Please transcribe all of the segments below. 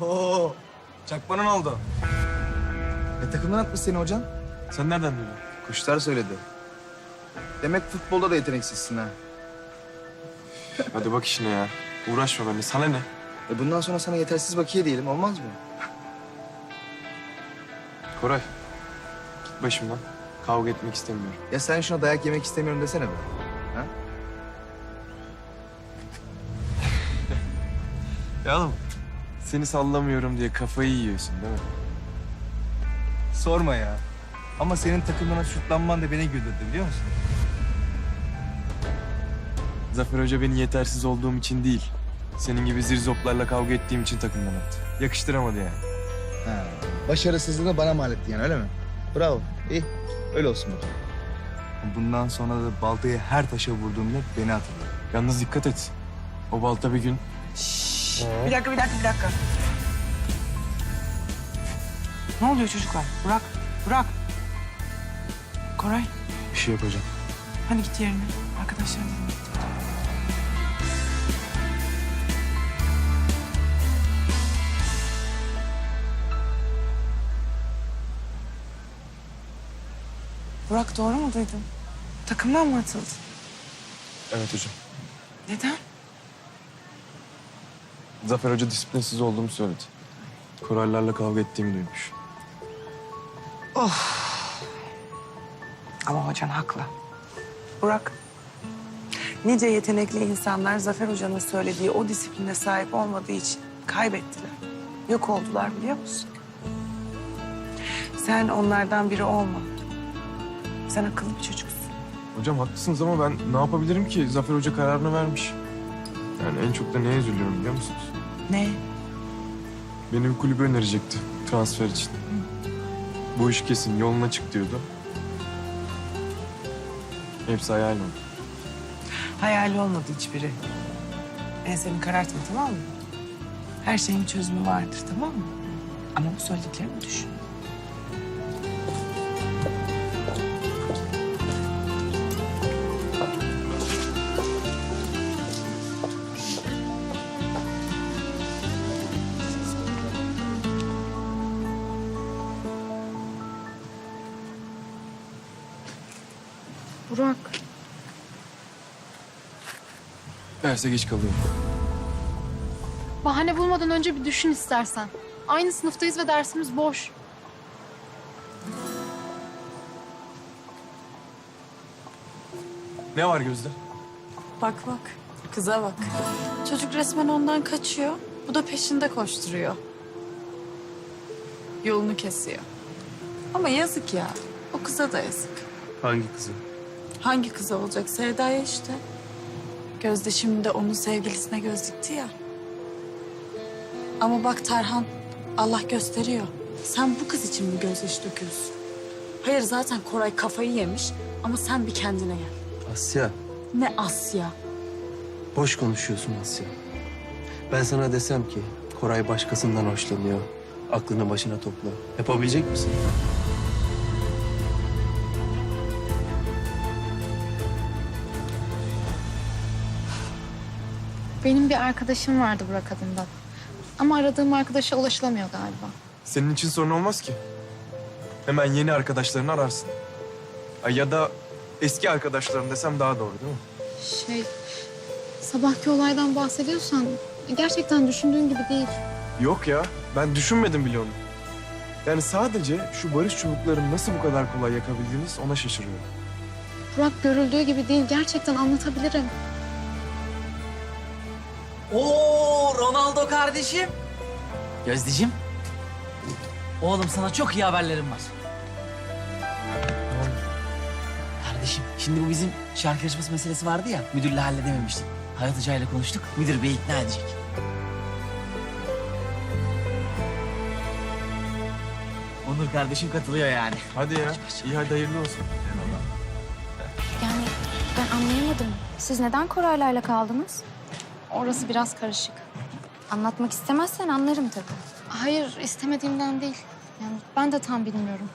Oo, çakmanın oldu. E takımdan atmış seni hocam. Sen nereden duydun? Kuşlar söyledi. Demek futbolda da yeteneksizsin ha. Hadi bak işine ya. Uğraşma benimle. Sana ne? E bundan sonra sana yetersiz bakiye diyelim olmaz mı? Koray. Git başımdan. Kavga etmek istemiyorum. Ya sen şuna dayak yemek istemiyorum desene be. Ha? Ya oğlum. Seni sallamıyorum diye kafayı yiyorsun değil mi? Sorma ya. Ama senin takımına şutlanman da beni güldürdü biliyor musun? Zafer Hoca beni yetersiz olduğum için değil. Senin gibi zirzoplarla kavga ettiğim için takımdan attı. Yakıştıramadı yani. Ha. Başarısızlığını bana mal ettin yani öyle mi? Bravo. İyi. Öyle olsun bakalım. Bundan sonra da baltayı her taşa vurduğumda beni hatırla. Yalnız dikkat et. O balta bir gün Bir dakika, bir dakika, bir dakika. Ne oluyor çocuklar? Burak, Burak. Koray, bir şey yapacak. hadi git yerine. Arkadaşlarım. Burak doğru mu duydun? Takımdan mı atıldın? Evet hocam. Neden? Zafer Hoca disiplinsiz olduğumu söyledi. Koraylarla kavga ettiğimi duymuş. Ama hocan haklı. Burak, nice yetenekli insanlar Zafer Hoca'nın söylediği o disipline sahip olmadığı için kaybettiler. Yok oldular biliyor musun? Sen onlardan biri olma. Sen akıllı bir çocuksun. Hocam haklısınız ama ben ne yapabilirim ki? Zafer Hoca kararını vermiş. Yani en çok da neye üzülüyorum biliyor musunuz? Ne? Beni bir kulübe önerecekti transfer için. Bu iş kesin yoluna çık diyordu. Hepsi hayal oldu. Hayali olmadı hiçbiri. Ben senin karartma tamam mı? Her şeyin çözümü vardır tamam mı? Ama bu söylediklerimi düşün. Burak, Derse geç kalıyorum. bahane bulmadan önce bir düşün istersen. Aynı sınıftayız ve dersimiz boş. Ne var Gözde? Bak bak, kıza bak. Çocuk resmen ondan kaçıyor. Bu da peşinde koşturuyor. Yolunu kesiyor. Ama yazık ya. O kıza da yazık. Hangi kızı? Hangi kıza olacak? Sevda'ya işte. Gözde şimdi de onun sevgilisine göz dikti ya. Ama bak Tarhan, Allah gösteriyor. Sen bu kız için mi gözyaşı döküyorsun? Hayır zaten Koray kafayı yemiş ama sen bir kendine gel. Asya, Ne Asya. boş konuşuyorsun Asya. Ben sana desem ki Koray başkasından hoşlanıyor. Aklını başına topla. Yapabilecek misin? Benim bir arkadaşım vardı Burak adında. Ama aradığım arkadaşa ulaşılamıyor galiba. Senin için sorun olmaz ki. Hemen yeni arkadaşlarını ararsın. Ay Ya da eski arkadaşların desem daha doğru değil mi? Şey, sabahki olaydan bahsediyorsan gerçekten düşündüğün gibi değil. Yok ya, ben düşünmedim bile onu. Yani sadece şu barış çubuklarını nasıl bu kadar kolay yakabildiğiniz ona şaşırıyorum. Burak görüldüğü gibi değil. Gerçekten anlatabilirim. Oo Ronaldo kardeşim. Gözdeciğim. Oğlum sana çok iyi haberlerim var. Kardeşim şimdi bu bizim şarkı yarışması meselesi vardı ya müdürle halledememiştik. Hayat Hoca ile konuştuk. Müdür bey ikna edecek. Onur kardeşim katılıyor yani. Hadi ya, iyi hadi hayırlı olsun. Yani ben anlayamadım. Siz neden Koraylarla kaldınız? Orası biraz karışık. Anlatmak istemezsen anlarım tabii. Hayır, istemediğimden değil. Yani ben de tam bilmiyorum.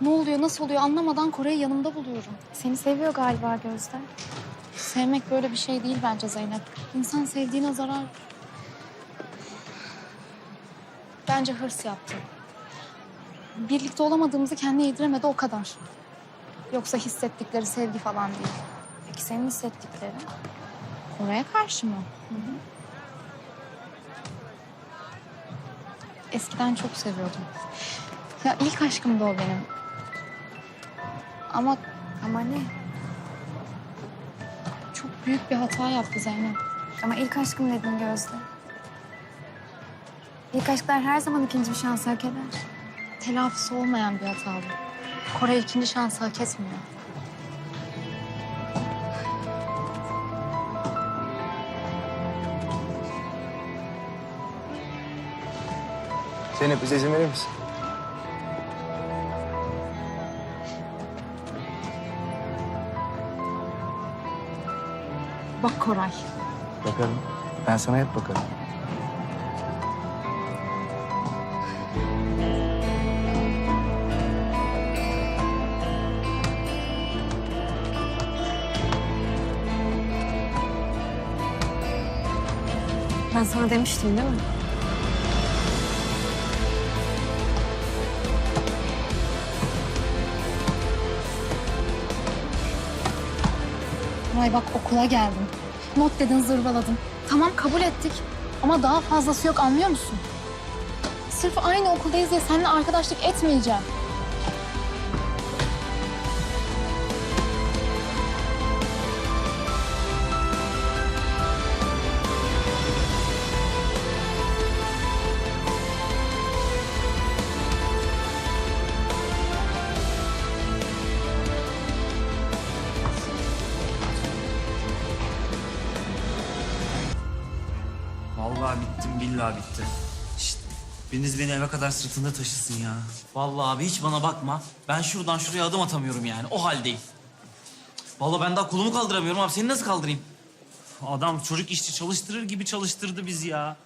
Ne oluyor, nasıl oluyor anlamadan Kore'yi yanımda buluyorum. Seni seviyor galiba Gözde. Sevmek böyle bir şey değil bence Zeynep. İnsan sevdiğine zarar. Bence hırs yaptı. Birlikte olamadığımızı kendine yediremedi o kadar. Yoksa hissettikleri sevgi falan değil. Peki senin hissettiklerin? Koray'a karşı mı? Eskiden çok seviyordum. Ya ilk aşkımdı o benim. Ama Ama ne? çok büyük bir hata yaptı Zeynep. Ama ilk aşkım dedin Gözde. İlk aşklar her zaman ikinci bir şans hak eder. Telafisi olmayan bir hata bu. Koray ikinci şansı hak etmiyor. Zeynep bize izin verir misin? Bak Koray. Bakarım. Ben sana hep bakarım. Ben sana demiştim değil mi? Koray bak okula geldim. Not dedin zırvaladın. Tamam kabul ettik. Ama daha fazlası yok anlıyor musun? Sırf aynı okuldayız diye seninle arkadaşlık etmeyeceğim. Bittim billahi bittim. Şşt, biriniz beni eve kadar sırtında taşısın ya. Vallahi abi hiç bana bakma. Ben şuradan şuraya adım atamıyorum yani. O haldeyim. Vallahi ben daha kolumu kaldıramıyorum abi. Seni nasıl kaldırayım? Adam çocuk işçi çalıştırır gibi çalıştırdı bizi ya.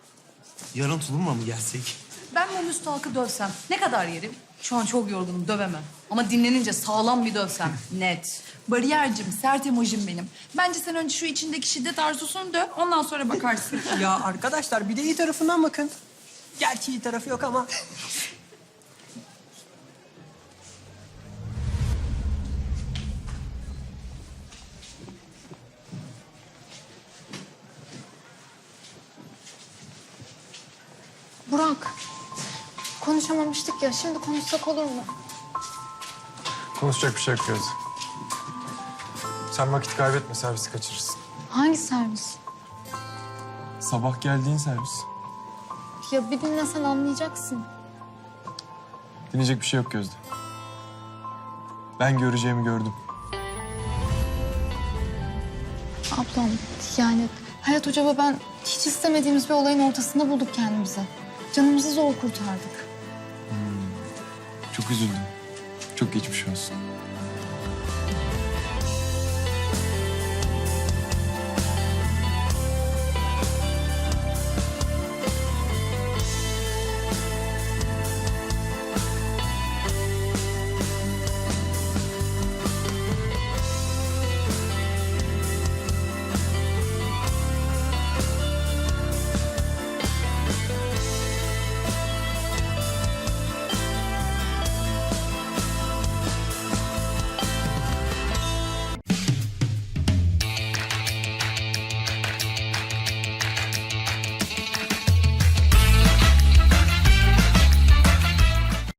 Yarın tulumla mı gelsek? Ben bu müstahakı dövsem ne kadar yerim? Şu an çok yorgunum dövemem. Ama dinlenince sağlam bir dövsem net. Bariyercim, sert emojim benim. Bence sen önce şu içindeki şiddet arzusunu döv, ondan sonra bakarsın. Ya arkadaşlar bir de iyi tarafından bakın. Gerçi iyi tarafı yok ama. Burak. Konuşamamıştık ya. Şimdi konuşsak olur mu? Konuşacak bir şey yok Gözde. Sen vakit kaybetme servisi kaçırırsın. Hangi servis? Sabah geldiğin servis. Ya bir dinlesen anlayacaksın. Dinleyecek bir şey yok Gözde. Ben göreceğimi gördüm. Ablam yani Hayat Hoca ve ben hiç istemediğimiz bir olayın ortasında bulduk kendimizi. Canımızı zor kurtardık. Çok üzüldüm. Çok geçmiş olsun.